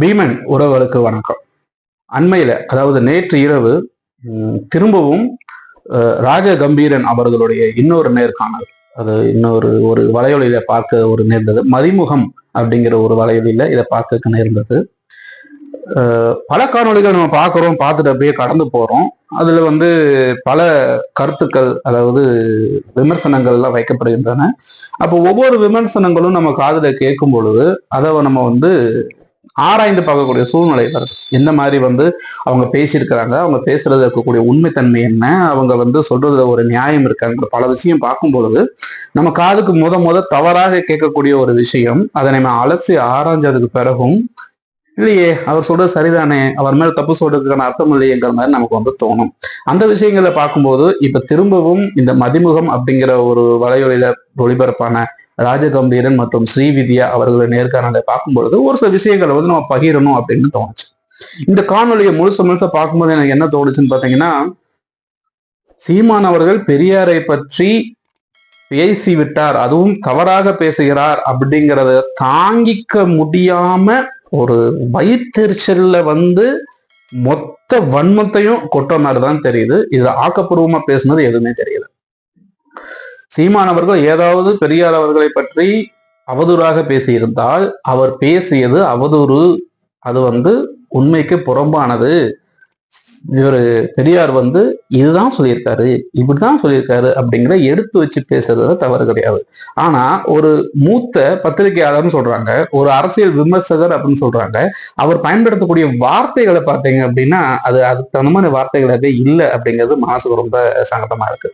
பீமன் உறவுகளுக்கு வணக்கம். அண்மையில அதாவது நேற்று இரவு திரும்பவும் அஹ், ராஜ கம்பீரன் அவர்களுடைய இன்னொரு நேர்காணல் அது இன்னொரு ஒரு வலையொலியில பார்க்க ஒரு நேர்ந்தது. மதிமுகம் அப்படிங்கிற ஒரு வலையொலியில இதை பார்க்க நேர்ந்தது. பல காணொளிகள் நம்ம பார்க்குறோம் பார்த்துட்டு அப்படியே கடந்து போறோம். அதுல வந்து பல கருத்துக்கள் அதாவது விமர்சனங்கள் எல்லாம் வைக்கப்படுகின்றன. அப்போ ஒவ்வொரு விமர்சனங்களும் நம்ம காதுல கேட்கும் பொழுது அதை நம்ம வந்து ஆராய்ந்து பார்க்கக்கூடிய சூழ்நிலை வருது. எந்த மாதிரி வந்து அவங்க பேசியிருக்கிறாங்க அவங்க பேசுறதுல இருக்கக்கூடிய உண்மைத்தன்மை என்ன அவங்க வந்து சொல்றதுல ஒரு நியாயம் இருக்காங்கிற பல விஷயம் பார்க்கும் பொழுது நம்ம காதுக்கு முத முத தவறாக கேட்கக்கூடிய ஒரு விஷயம் அதை நம்ம அலசி ஆராய்ஞ்சதுக்கு பிறகும் இல்லையே அவர் சொல்றது சரிதானே அவர் மேல தப்பு சொல்றதுக்கான அர்த்தம் இல்லையேங்கிற மாதிரி நமக்கு வந்து தோணும். அந்த விஷயங்களை பார்க்கும்போது இப்ப திரும்பவும் இந்த மதிமுகம் அப்படிங்கிற ஒரு வலையொலியில ஒளிபரப்பான ராஜகம்பீரன் மற்றும் ஸ்ரீவித்யா அவர்களுடைய நேர்காணலை பார்க்கும் பொழுது ஒரு சில விஷயங்களை வந்து நம்ம பகிரணும் அப்படின்னு தோணுச்சு. இந்த காணொலியை முழுச முழுச பார்க்கும்போது எனக்கு என்ன தோணுச்சுன்னு பாத்தீங்கன்னா சீமான் அவர்கள் பெரியாரை பற்றி பேசி விட்டார் அதுவும் தவறாக பேசுகிறார் அப்படிங்கிறத தாங்கிக்க முடியாம ஒரு வயிற்றெரிச்சல்ல வந்து மொத்த வன்மத்தையும் கொட்ட மாதிரி தான் தெரியுது. இதுல ஆக்கப்பூர்வமா பேசுனது எதுவுமே தெரியல. சீமானவர்கள் ஏதாவது பெரியார் அவர்களை பற்றி அவதூறாக பேசியிருந்தால் அவர் பேசியது அவதூறு. அது வந்து உண்மைக்கு புறம்பானது. இவர் பெரியார் வந்து இதுதான் சொல்லியிருக்காரு இப்படிதான் சொல்லியிருக்காரு அப்படிங்கிற எடுத்து வச்சு பேசுறதுல தவறு கிடையாது. ஆனா ஒரு மூத்த பத்திரிகையாளர்னு சொல்றாங்க ஒரு அரசியல் விமர்சகர் அப்படின்னு சொல்றாங்க அவர் பயன்படுத்தக்கூடிய வார்த்தைகளை பார்த்தீங்க அப்படின்னா அது அதுக்கு தகுந்த மாதிரி வார்த்தைகளாகவே இல்லை அப்படிங்கிறது மனசுக்கு ரொம்ப சங்கடமா இருக்கு.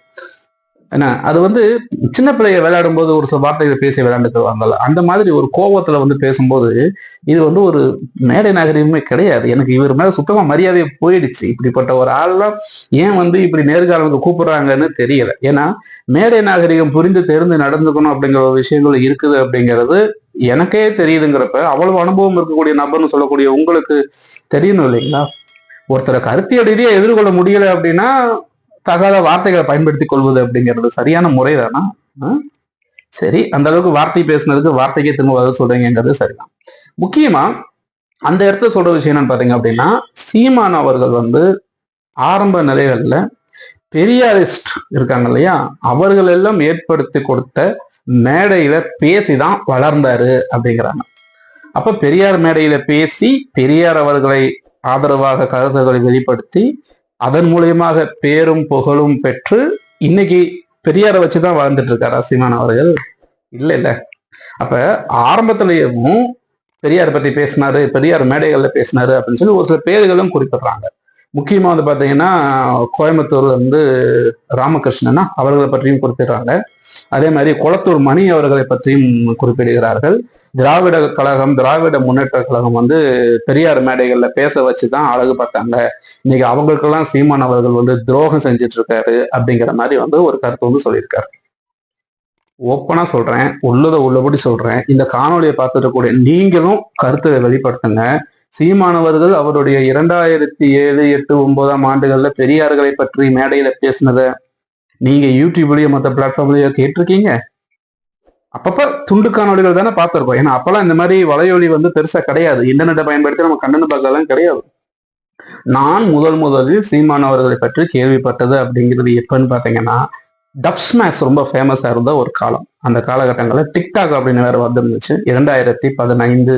ஏன்னா அது வந்து சின்ன பிள்ளைய விளையாடும் போது ஒரு சில வார்த்தைகளை பேசி விளையாண்டுக்குவாங்கல்ல அந்த மாதிரி ஒரு கோபத்துல வந்து பேசும்போது இது வந்து ஒரு மேடை நாகரிகமே கிடையாது. எனக்கு இவர் மேல சுத்தமா மரியாதையே போயிடுச்சு. இப்படிப்பட்ட ஒரு ஆள்லாம் ஏன் வந்து இப்படி நேர்காணலுக்கு கூப்பிடுறாங்கன்னு தெரியல. ஏன்னா மேடை நாகரிகம் புரிந்து தெரிந்து நடந்துக்கணும் அப்படிங்கிற ஒரு விஷயங்கள் இருக்குது அப்படிங்கிறது எனக்கே தெரியுதுங்கிறப்ப அவ்வளவு அனுபவம் இருக்கக்கூடிய நபர்னு சொல்லக்கூடிய உங்களுக்கு தெரியணும் இல்லைங்களா? ஒருத்தரை கருத்தியல் எதிர்கொள்ள முடியல அப்படின்னா தகாத வார்த்தைகளை பயன்படுத்தி கொள்வது அப்படிங்கிறது சரியான முறை தானா சரி அந்த அளவுக்கு வார்த்தை பேசுனதுக்கு வார்த்தைக்கே திரும்ப பதில் சொல்றீங்கிறது சரிதான். முக்கியமா அந்த இடத்துல சொல்ற விஷயம் என்னன்னு பாத்தீங்க அப்படின்னா சீமான் அவர்கள் வந்து ஆரம்ப நிலைகள்ல பெரியாரிஸ்ட் இருக்காங்க இல்லையா? அவர்கள் எல்லாம் ஏற்படுத்தி கொடுத்த மேடையில பேசிதான் வளர்ந்தாரு அப்படிங்கிறாங்க. அப்ப பெரியார் மேடையில பேசி பெரியார் அவர்களை ஆதரவாக கருத்துக்களை வெளிப்படுத்தி அதன் மூலியமாக பேரும் புகழும் பெற்று இன்னைக்கு பெரியாரை வச்சுதான் வாழ்ந்துட்டு இருக்காரா சீமான் அவர்கள். இல்ல இல்ல அப்ப ஆரம்பத்திலேயும் பெரியார் பத்தி பேசினாரு பெரியார் மேடைகள்ல பேசினாரு அப்படின்னு சொல்லி ஒரு சில பேர்களும் குறிப்பிடுறாங்க. முக்கியமா வந்து பாத்தீங்கன்னா கோயம்புத்தூர்ல இருந்து ராமகிருஷ்ணனா அவர்களை பற்றியும் குறிப்பிடுறாங்க. அதே மாதிரி குளத்தூர் மணி அவர்களை பற்றியும் குறிப்பிடுகிறார்கள். திராவிட கழகம் திராவிட முன்னேற்ற கழகம் வந்து பெரியார் மேடைகளில் பேச வச்சுதான் அழகு பார்த்தாங்க இன்னைக்கு அவங்களுக்கெல்லாம் சீமான் அவர்கள் வந்து துரோகம் செஞ்சுட்டு இருக்காரு அப்படிங்கிற மாதிரி வந்து ஒரு கருத்து வந்து சொல்லியிருக்காரு. ஓப்பனா சொல்றேன் உள்ளதை உள்ளபடி சொல்றேன். இந்த காணொலியை பார்த்துட்டு கூட நீங்களும் கருத்தை வெளிப்படுத்துங்க. சீமானவர்கள் அவருடைய இரண்டாயிரத்தி ஏழு எட்டு ஒன்பதாம் ஆண்டுகள்ல பெரியார்களை பற்றி மேடையில பேசினதை நீங்க யூடியூப்லயோ மற்ற பிளாட்ஃபார்ம்லயோ கேட்டிருக்கீங்க? அப்பப்ப துண்டு காணொலிகள் தானே பார்த்துருக்கோம் ஏன்னா அப்பெல்லாம் இந்த மாதிரி வலையொலி வந்து பெருசா கிடையாது. இன்டர்நெட்டை பயன்படுத்தி நம்ம கண்டன பார்க்கலாம் கிடையாது. நான் முதல் முதலில் சீமான் அவர்களை பற்றி கேள்விப்பட்டது அப்படிங்கிறது எப்பன்னு பாத்தீங்கன்னா டப் ஸ்மாஷ் ரொம்ப ஃபேமஸா இருந்த ஒரு காலம். அந்த காலகட்டங்களில் டிக்டாக் அப்படின்னு வேற வந்திருந்துச்சு இரண்டாயிரத்தி பதினைந்து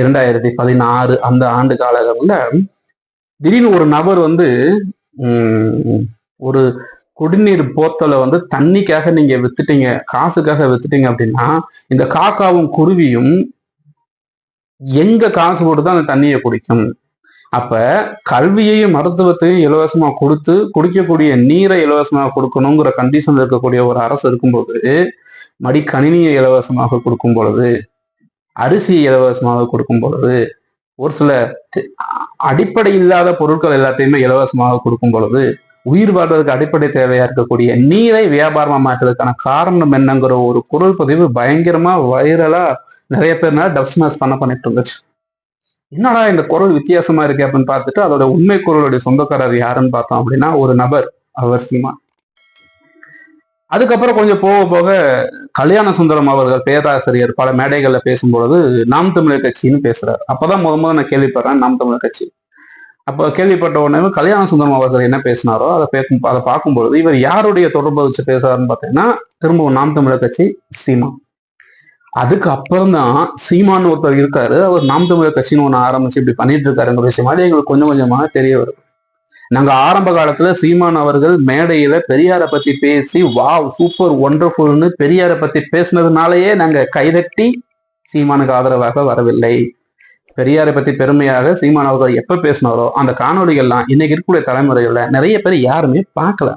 இரண்டாயிரத்தி பதினாறு அந்த ஆண்டு காலகட்டத்தில் திடீர்னு ஒரு நபர் வந்து உம், ஒரு குடிநீர் போத்தலை வந்து தண்ணிக்காக நீங்க வித்துட்டீங்க காசுக்காக வித்துட்டீங்க அப்படின்னா இந்த காக்காவும் குருவியும் எங்க காசு போட்டு தான் அந்த தண்ணியை குடிக்கும். அப்ப கல்வியையும் மருத்துவத்தையும் இலவசமா கொடுத்து குடிக்கக்கூடிய நீரை இலவசமாக கொடுக்கணுங்கிற கண்டிஷன் இருக்கக்கூடிய ஒரு அரசு இருக்கும்போது மடிக்கணினியை இலவசமாக கொடுக்கும் பொழுது அரிசியை இலவசமாக கொடுக்கும் பொழுது ஒரு சில அடிப்படை இல்லாத பொருட்கள் எல்லாத்தையுமே இலவசமாக கொடுக்கும் பொழுது உயிர் வாழ்வதற்கு அடிப்படை தேவையா இருக்கக்கூடிய நீரை வியாபாரமா மாற்றுறதுக்கான காரணம் என்னங்கிற ஒரு குரல் பதிவு பயங்கரமா வைரலா நிறைய பேர்னால டப்ஸ்மாஸ் பண்ண பண்ணிட்டு இருந்துச்சு. என்னடா இந்த குரல் வித்தியாசமா இருக்கு அப்படின்னு பார்த்துட்டு அதோட உண்மை குரலுடைய சொந்தக்காரர் யாருன்னு பார்த்தோம் அப்படின்னா ஒரு நபர் அவர் சீமா அதுக்கப்புறம் கொஞ்சம் போக போக கல்யாண சுந்தரம் அவர்கள் பேராசிரியர் பல மேடைகளில் பேசும்பொழுது நாம் தமிழர் கட்சின்னு பேசுறாரு. அப்பதான் முத முத நான் கேள்விப்படுறேன் நாம் தமிழர் கட்சி அப்போ கேள்விப்பட்ட உடனே கல்யாண சுந்தரம் அவர்கள் என்ன பேசினாரோ அதை பேசும் அதை பார்க்கும்பொழுது இவர் யாருடைய தொடர்பை வச்சு பேசுறாருன்னு பார்த்தீங்கன்னா திரும்பவும் நாம் தமிழர் கட்சி சீமா. அதுக்கு அப்புறம் தான் சீமான்னு ஒருத்தர் இருக்காரு. அவர் நாம் தமிழர் கட்சின்னு ஒன்று ஆரம்பிச்சு இப்படி பண்ணிட்டு இருக்காருங்கிற விஷயம். மாதிரி எங்களுக்கு கொஞ்சம் கொஞ்சமாக தெரிய வரும். நாங்க ஆரம்ப காலத்துல சீமான் அவர்கள் மேடையில பெரியாரை பத்தி பேசி வாவ் சூப்பர் ஒண்டர்ஃபுல்னு பெரியாரை பத்தி பேசினதுனாலயே நாங்க கைதட்டி சீமானுக்கு ஆதரவாக வரவில்லை. பெரியாரை பத்தி பெருமையாக சீமான் அவர்கள் எப்ப பேசினாரோ அந்த காணொலிகள்லாம் இன்னைக்கு இருக்கக்கூடிய தலைமுறைகள்ல நிறைய பேர் யாருமே பார்க்கல.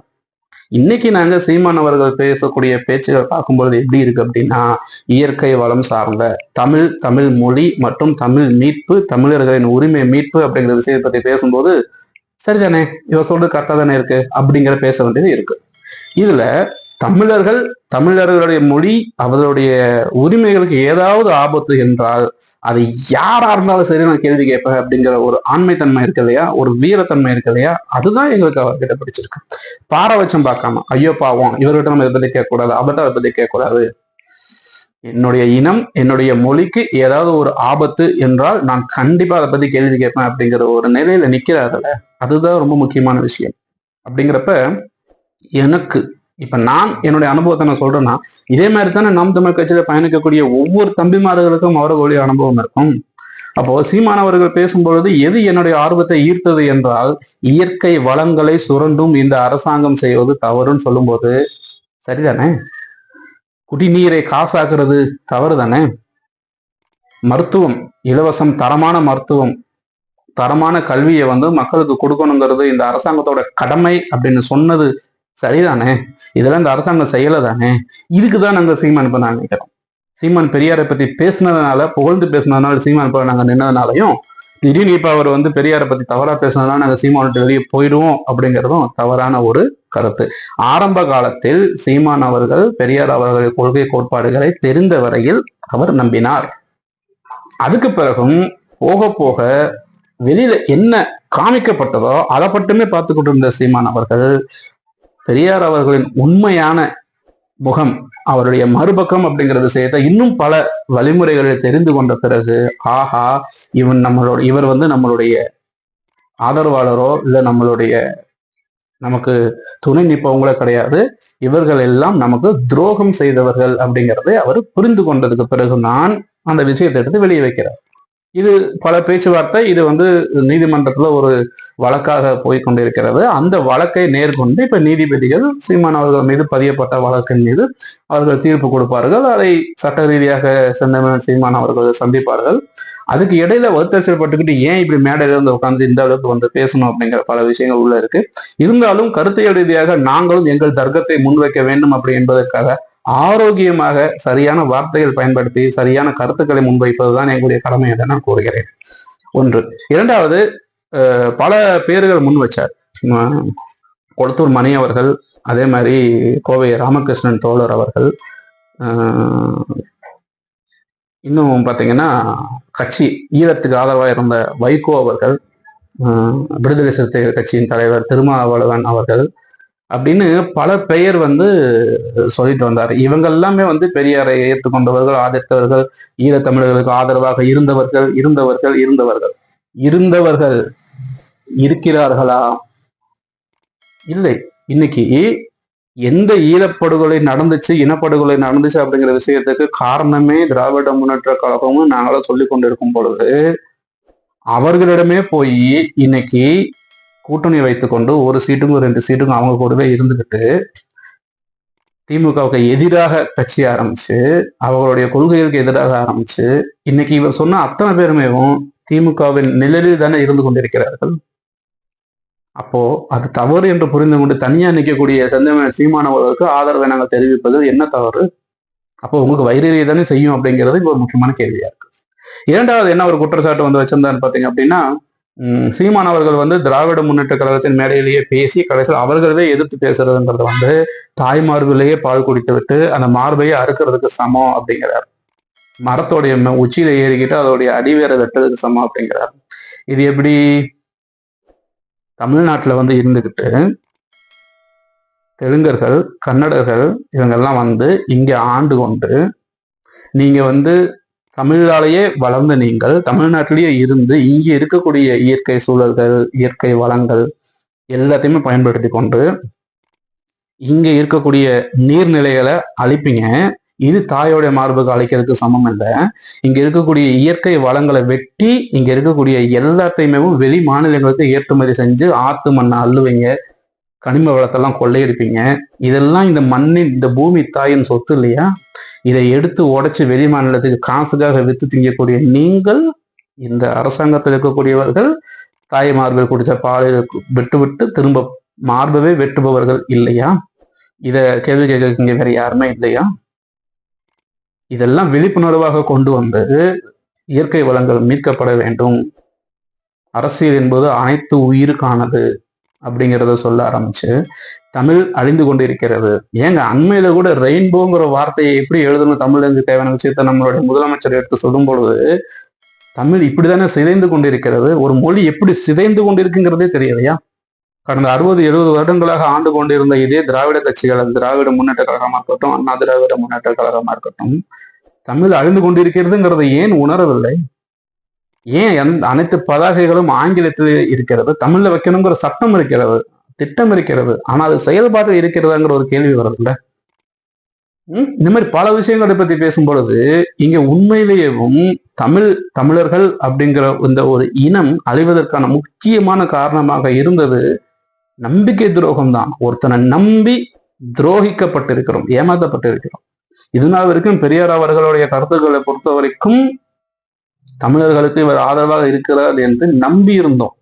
இன்னைக்கு நாங்க சீமான் அவர்கள் பேசக்கூடிய பேச்சுகள் பார்க்கும்பொழுது எப்படி இருக்கு அப்படின்னா இயற்கை வளம் சார்ந்த தமிழ் தமிழ் மொழி மற்றும் தமிழ் மீட்பு தமிழர்களின் உரிமை மீட்பு அப்படிங்கிற விஷயத்தை பத்தி பேசும்போது சரிதானே இவ சொல்றது கரெக்டா தானே இருக்கு அப்படிங்கிற பேச வேண்டியது இருக்கு. இதுல தமிழர்கள் தமிழர்களுடைய மொழி அவர்களுடைய உரிமைகளுக்கு ஏதாவது ஆபத்து என்றால் அது யாரா இருந்தாலும் சரி நான் கேள்வி கேட்பேன் அப்படிங்கிற ஒரு ஆண்மைத்தன்மை இருக்கு இல்லையா? ஒரு வீரத்தன்மை இருக்கு இல்லையா? அதுதான் எங்களுக்கு அவர்கிட்ட பிடிச்சிருக்கு. பாரபட்சம் பார்க்காம ஐயோ பாவம் இவர்கிட்ட நம்ம இதை பத்தி கேட்கக்கூடாது அவர்கிட்ட அதை பத்தி கேட்கக்கூடாது. என்னுடைய இனம் என்னுடைய மொழிக்கு ஏதாவது ஒரு ஆபத்து என்றால் நான் கண்டிப்பா அதை பத்தி கேள்வி கேட்பேன் அப்படிங்கிற ஒரு நிலையில நிக்கிறாருல அதுதான் ரொம்ப முக்கியமான விஷயம். அப்படிங்கிறப்ப எனக்கு இப்ப நான் என்னுடைய அனுபவத்தை நான் சொல்றேன்னா இதே மாதிரி தானே நாம் தமிழ் கட்சியில பயணிக்கக்கூடிய ஒவ்வொரு தம்பிமார்களுக்கும் அவர்களுடைய அனுபவம் இருக்கும். அப்போ சீமானவர்கள் பேசும்பொழுது எது என்னுடைய ஆர்வத்தை ஈர்த்தது என்றால் இயற்கை வளங்களை சுரண்டும் இந்த அரசாங்கம் செய்வது தவறுன்னு சொல்லும்போது சரிதானே? குடிநீரை காசாக்குறது தவறு தானே மருத்துவம் இலவசம் தரமான மருத்துவம் தரமான கல்வியை வந்து மக்களுக்கு கொடுக்கணுங்கிறது இந்த அரசாங்கத்தோட கடமை அப்படின்னு சொன்னது சரிதானே? இதெல்லாம் இந்த அரசாங்கம் செய்யலை தானே இதுக்கு தான் நாங்கள் சீமான் இப்போ நான் நினைக்கிறோம் சீமான் பெரியாரை பத்தி பேசினதுனால புகழ்ந்து பேசினதுனால சீமான் இப்ப நாங்க நின்னதுனாலையும் திடீர்னு இப்ப அவர் வந்து பெரியாரை பத்தி தவறா பேசினதுனால நாங்க சீமான்கிட்ட வெளியே போயிடுவோம் அப்படிங்கிறதும் தவறான ஒரு கருத்து. ஆரம்ப காலத்தில் சீமான் அவர்கள் பெரியார் அவர்கள் கொள்கை கோட்பாடுகளை தெரிந்த வரையில் அவர் நம்பினார். அதுக்கு பிறகும் போக போக வெளியில என்ன காமிக்கப்பட்டதோ அதை மட்டுமே பார்த்து கொண்டிருந்த சீமான் அவர்கள் பெரியார் அவர்களின் உண்மையான முகம் அவருடைய மறுபக்கம் அப்படிங்கிற விஷயத்தை இன்னும் பல வழிமுறைகளை தெரிந்து கொண்ட பிறகு ஆஹா இவன் நம்மளோட இவர் வந்து நம்மளுடைய ஆதரவாளரோ இல்லை நம்மளுடைய நமக்கு துணை நிற்பவங்களோ கிடையாது. இவர்கள் எல்லாம் நமக்கு துரோகம் செய்தவர்கள் அப்படிங்கிறதை அவர் புரிந்து கொண்டதுக்கு பிறகு நான் அந்த விஷயத்தை எடுத்து வெளியே வைக்கிறார். இது பல பேச்சுவார்த்தை இது வந்து நீதிமன்றத்துல ஒரு வழக்காக போய் கொண்டிருக்கிறது அந்த வழக்கை நேர்கொண்டு இப்ப நீதிபதிகள் சீமான் அவர்கள் மீது பதியப்பட்ட வழக்கின் மீது அவர்கள் தீர்ப்பு கொடுப்பார்கள். அதை சட்ட ரீதியாக செந்தமிழன் சீமான் அவர்கள் சந்திப்பார்கள். அதுக்கு இடையில வருத்தப்பட்டுக்கிட்டு ஏன் இப்படி மேடையில இருந்து உட்காந்து இந்த அளவுக்கு வந்து பேசணும் அப்படிங்கிற பல விஷயங்கள் உள்ள இருக்கு. இருந்தாலும் கருத்தியல் ரீதியாக நாங்களும் எங்கள் தர்க்கத்தை முன்வைக்க வேண்டும் அப்படி என்பதற்காக ஆரோக்கியமாக சரியான வார்த்தைகள் பயன்படுத்தி சரியான கருத்துக்களை முன்வைப்பதுதான் எங்களுடைய கடமை என்று நான் கூறுகிறேன். ஒன்று. இரண்டாவது பல பேர்கள் முன் வச்சார். கொளத்தூர் மணி அவர்கள் அதே மாதிரி கோவை ராமகிருஷ்ணன் தோழர் அவர்கள் இன்னும் பார்த்தீங்கன்னா கட்சி ஈழத்துக்கு ஆதரவாக இருந்த வைகோ அவர்கள் விடுதலை சிறுத்தைகள் கட்சியின் தலைவர் திருமாவளவன் அவர்கள் அப்படின்னு பல பெயர் வந்து சொல்லிட்டு வந்தார். இவங்க எல்லாமே வந்து பெரியாரை ஏற்றுக்கொண்டவர்கள் ஆதரித்தவர்கள் ஈழத்தமிழர்களுக்கு ஆதரவாக இருந்தவர்கள் இருந்தவர்கள் இருந்தவர்கள். இருந்தவர்கள் இருக்கிறார்களா? இல்லை. இன்னைக்கு எந்த ஈழப்படுகொலை நடந்துச்சு இனப்படுகொலை நடந்துச்சு அப்படிங்கிற விஷயத்துக்கு காரணமே திராவிட முன்னேற்ற கழகமும் நாங்களும் சொல்லி கொண்டிருக்கும் பொழுது அவர்களிடமே போய் இன்னைக்கு கூட்டணி வைத்துக்கொண்டு ஒரு சீட்டுக்கும் ரெண்டு சீட்டுக்கும் அவங்க கூடவே இருந்துகிட்டு திமுகவுக்கு எதிராக கட்சி ஆரம்பிச்சு அவர்களுடைய கொள்கைகளுக்கு எதிராக ஆரம்பிச்சு இன்னைக்கு இவர் சொன்ன அத்தனை பேருமேவும் திமுகவின் நிழலில் தானே இருந்து கொண்டிருக்கிறார்கள். அப்போ அது தவறு என்று புரிந்து கொண்டு தனியா நிற்கக்கூடிய செந்தமிழ் சீமானவர்களுக்கு ஆதரவை நாங்கள் தெரிவிப்பது என்ன தவறு? அப்போ உங்களுக்கு வைரறியை தானே செய்யும் அப்படிங்கிறது ஒரு முக்கியமான கேள்வியா இருக்கு. இரண்டாவது என்ன ஒரு குற்றச்சாட்டு வந்து வச்சிருந்தான்னு பாத்தீங்க அப்படின்னா சீமான் அவர்கள் வந்து திராவிட முன்னேற்ற கழகத்தின் மேடையிலேயே பேசி கடைசியில் அவர்களே எதிர்த்து பேசுறதுன்றது வந்து தாய் மார்பிலேயே பால் குடித்து விட்டு அந்த மார்பையே அறுக்கிறதுக்கு சமம் அப்படிங்கிறார். மரத்தோடைய உச்சியில ஏறிக்கிட்டு அதோடைய அடிவேரை வெட்டுறதுக்கு சமம் அப்படிங்கிறார். இது எப்படி? தமிழ்நாட்டுல வந்து இருந்துகிட்டு தெலுங்கர்கள் கன்னடர்கள் இவங்கெல்லாம் வந்து இங்க ஆண்டு கொண்டு நீங்க வந்து தமிழாலேயே வளர்ந்த நீங்கள் தமிழ்நாட்டிலேயே இருந்து இங்கே இருக்கக்கூடிய இயற்கை சூழல்கள் இயற்கை வளங்கள் எல்லாத்தையுமே பயன்படுத்தி கொண்டு இங்கே இருக்கக்கூடிய நீர்நிலைகளை அழிப்பீங்க. இது தாயோடைய மார்புக்கு அழைக்கிறதுக்கு சமம் இல்லை இங்க இருக்கக்கூடிய இயற்கை வளங்களை வெட்டி இங்க இருக்கக்கூடிய எல்லாத்தையுமே வெளி மாநிலங்களுக்கு ஏற்றுமதி செஞ்சு ஆத்து மண்ணை அள்ளுவீங்க. கனிம வளத்தெல்லாம் கொள்ளையடிப்பீங்க. இதெல்லாம் இந்த மண்ணின் இந்த பூமி தாயின் சொத்து இல்லையா? இதை எடுத்து உடைச்சு வெளி மாநிலத்துக்கு காசுக்காக வித்து திங்கக்கூடிய நீங்கள் இந்த அரசாங்கத்தில் இருக்கக்கூடியவர்கள் தாய் மார்பில் குடிச்ச பாலை விட்டு விட்டு திரும்ப மார்பவே வெட்டுபவர்கள் இல்லையா? இத கேள்வி கேட்க வேற யாருமே இல்லையா? இதெல்லாம் விழிப்புணர்வாக கொண்டு வந்து இயற்கை வளங்கள் மீட்கப்பட வேண்டும். அரசியல் என்பது அனைத்து உயிருக்கானது. அப்படிங்கிறத சொல்ல ஆரம்பிச்சு தமிழ் அழிந்து கொண்டிருக்கிறது. ஏங்க அண்மையில கூட ரெயின்போங்கிற வார்த்தையை எப்படி எழுதணும்? தமிழுக்கு தேவையான விஷயத்த நம்மளுடைய முதலமைச்சர் எடுத்து சொல்லும் பொழுது தமிழ் இப்படிதானே சிதைந்து கொண்டிருக்கிறது? ஒரு மொழி எப்படி சிதைந்து கொண்டிருக்குங்கிறதே தெரியலையா கடந்த அறுபது எழுபது வருடங்களாக ஆண்டு கொண்டிருந்த இதே திராவிட கட்சிகள் திராவிட முன்னேற்ற கழகமா இருக்கட்டும் அண்ணா திராவிட முன்னேற்ற கழகமா இருக்கட்டும் தமிழ் அழிந்து கொண்டிருக்கிறதுங்கிறத ஏன் உணரவில்லை? ஏன் அனைத்து பதாகைகளும் ஆங்கிலத்தில் இருக்கிறது? தமிழ்ல வைக்கணுங்கிற சட்டம் இருக்கிறது திட்டம் இருக்கிறது. ஆனா அது செயல்பாட்டில் இருக்கிறதாங்கிற ஒரு கேள்வி வருதுல்ல. இந்த மாதிரி பல விஷயங்களை பத்தி பேசும் பொழுது இங்க உண்மையிலேயேவும் தமிழ் தமிழர்கள் அப்படிங்கிற இந்த ஒரு இனம் அழிவதற்கான முக்கியமான காரணமாக இருந்தது நம்பிக்கை துரோகம் தான் ஒருத்தனை நம்பி துரோகிக்கப்பட்டிருக்கிறோம் ஏமாற்றப்பட்டிருக்கிறோம். இதனால் வரைக்கும் பெரியார் அவர்களுடைய கருத்துக்களை பொறுத்த வரைக்கும் தமிழர்களுக்கு இவர் ஆதரவாக இருக்கிறார் என்று நம்பி இருந்தோம்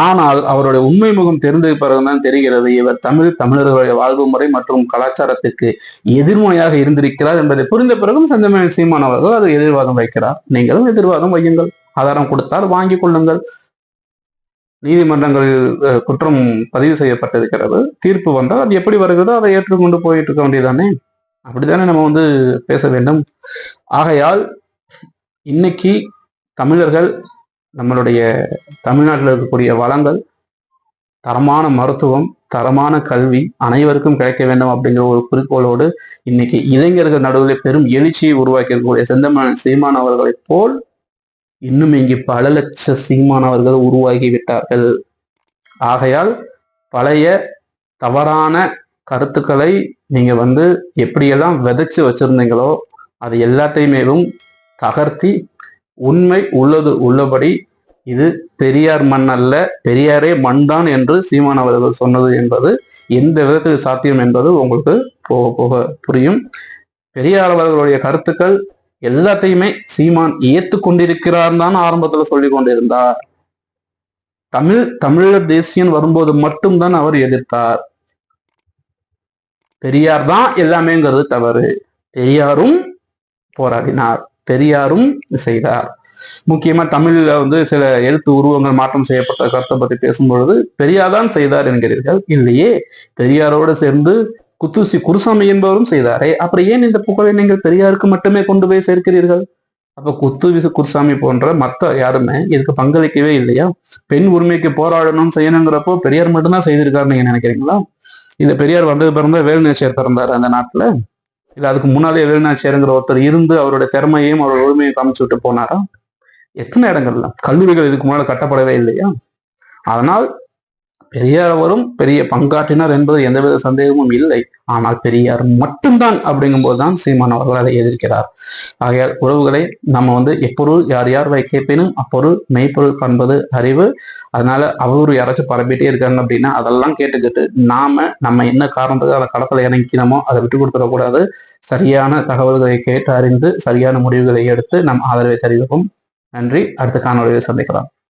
ஆனால் அவருடைய உண்மை முகம் தெரிந்த பிறகுதான் தெரிகிறது இவர் தமிழ் தமிழர்களுடைய வாழ்வு முறை மற்றும் கலாச்சாரத்துக்கு எதிர்மறையாக இருந்திருக்கிறார் என்பதை புரிந்த பிறகும் செந்தமிழ் சீமான் அவர்கள் அதை எதிர்வாதம் வைக்கிறார். நீங்களும் எதிர்வாதம் வையுங்கள். ஆதாரம் கொடுத்தால் வாங்கிக் கொள்ளுங்கள். நீதிமன்றங்களில் குற்றம் பதிவு செய்யப்பட்டிருக்கிறது. தீர்ப்பு வந்தால் அது எப்படி வருகிறதோ அதை ஏற்றுக்கொண்டு போயிட்டு இருக்க வேண்டியதானே அப்படித்தானே நம்ம வந்து பேச வேண்டும். ஆகையால் இன்னைக்கு தமிழர்கள் நம்மளுடைய தமிழ்நாட்டில் இருக்கக்கூடிய வளங்கள் தரமான மருத்துவம் தரமான கல்வி அனைவருக்கும் கிடைக்க வேண்டும் அப்படிங்கிற ஒரு குறிக்கோளோடு இன்னைக்கு இளைஞர்கள் நடுவில் பெரும் எழுச்சியை உருவாக்கி இருக்கக்கூடிய செந்தமன் சீமான் அவர்களைப் போல் இன்னும் இங்கு பல லட்ச சீமானவர்கள் உருவாகிவிட்டார்கள் ஆகையால் பழைய தவறான கருத்துக்களை நீங்க வந்து எப்படியெல்லாம் விதைச்சு வச்சிருந்தீங்களோ அது எல்லாத்தையுமேவும் தகர்த்தி உண்மை உள்ளது உள்ளபடி இது பெரியார் மண் அல்ல பெரியாரே மண் தான் என்று சீமான் அவர்கள் சொன்னது என்பது எந்த விதத்தில் சாத்தியம் என்பது உங்களுக்கு போக போக புரியும். பெரியார் அவர்களுடைய கருத்துக்கள் எல்லாத்தையுமே சீமான் ஏத்து கொண்டிருக்கிறார் தான் ஆரம்பத்துல சொல்லி கொண்டிருந்தார். தமிழ் தமிழர் தேசியன் வரும்போது மட்டும்தான் அவர் எதிர்த்தார். பெரியார் தான் எல்லாமேங்கிறது தவறு. பெரியாரும் போராடினார். பெரியாரும் செய்தார். முக்கியமா தமிழ்ல வந்து சில எழுத்து உருவங்கள் மாற்றம் செய்யப்பட்ட கருத்தை பத்தி பேசும்பொழுது பெரியார் தான் செய்தார் என்கிறீர்கள். இல்லையே பெரியாரோடு சேர்ந்து குத்துசி குருசாமி என்பவரும் செய்தாரே. அப்புறம் ஏன் இந்த புகழை நீங்கள் பெரியாருக்கு மட்டுமே கொண்டு போய் சேர்க்கிறீர்கள்? அப்ப குத்துவிசு குருசாமி போன்ற மற்ற யாருமே இதுக்கு பங்களிக்கவே இல்லையா? பெண் உரிமைக்கு போராடணும் செய்யணுங்கிறப்போ பெரியார் மட்டும்தான் செய்திருக்காரு நீங்க நினைக்கிறீங்களா? இந்த பெரியார் வந்தது பிறந்த வேலுநாச்சியார் பிறந்தாரு அந்த நாட்டுல. இல்லை அதுக்கு முன்னாலே வேலுநாச்சியாருங்கிற ஒருத்தர் இருந்து அவருடைய திறமையையும் அவரோட உரிமையும் காமிச்சு விட்டு போனாரா? எத்தனை இடங்கள்ல? கல்லூரிகள் இதுக்கு முன்னால் கட்டப்படவே இல்லையா? அதனால் பெரியார் அவரும் பெரிய பங்காற்றினார் என்பது எந்தவித சந்தேகமும் இல்லை. ஆனால் பெரியார் மட்டும்தான் அப்படிங்கும் போதுதான் சீமான் அவர்கள் அதை எதிர்க்கிறார். ஆகையால் உறவுகளை நம்ம வந்து எப்பொருள் யார் யார் வை கேட்பினும் அப்பொருள் மெய்ப்பொருள் காண்பது அறிவு. அதனால அவரு யாராச்சும் பரப்பிட்டே இருக்காங்க அப்படின்னா அதெல்லாம் கேட்டுக்கிட்டு நாம நம்ம என்ன காரணத்துக்கு அதை கடப்பலை இறங்கினமோ அதை விட்டு கொடுத்துடக்கூடாது. சரியான தகவல்களை கேட்டு அறிந்து சரியான முடிவுகளை எடுத்து நம் ஆதரவை தெரிவிப்போம். நன்றி. அடுத்த காணொலியை சந்திக்கலாம்.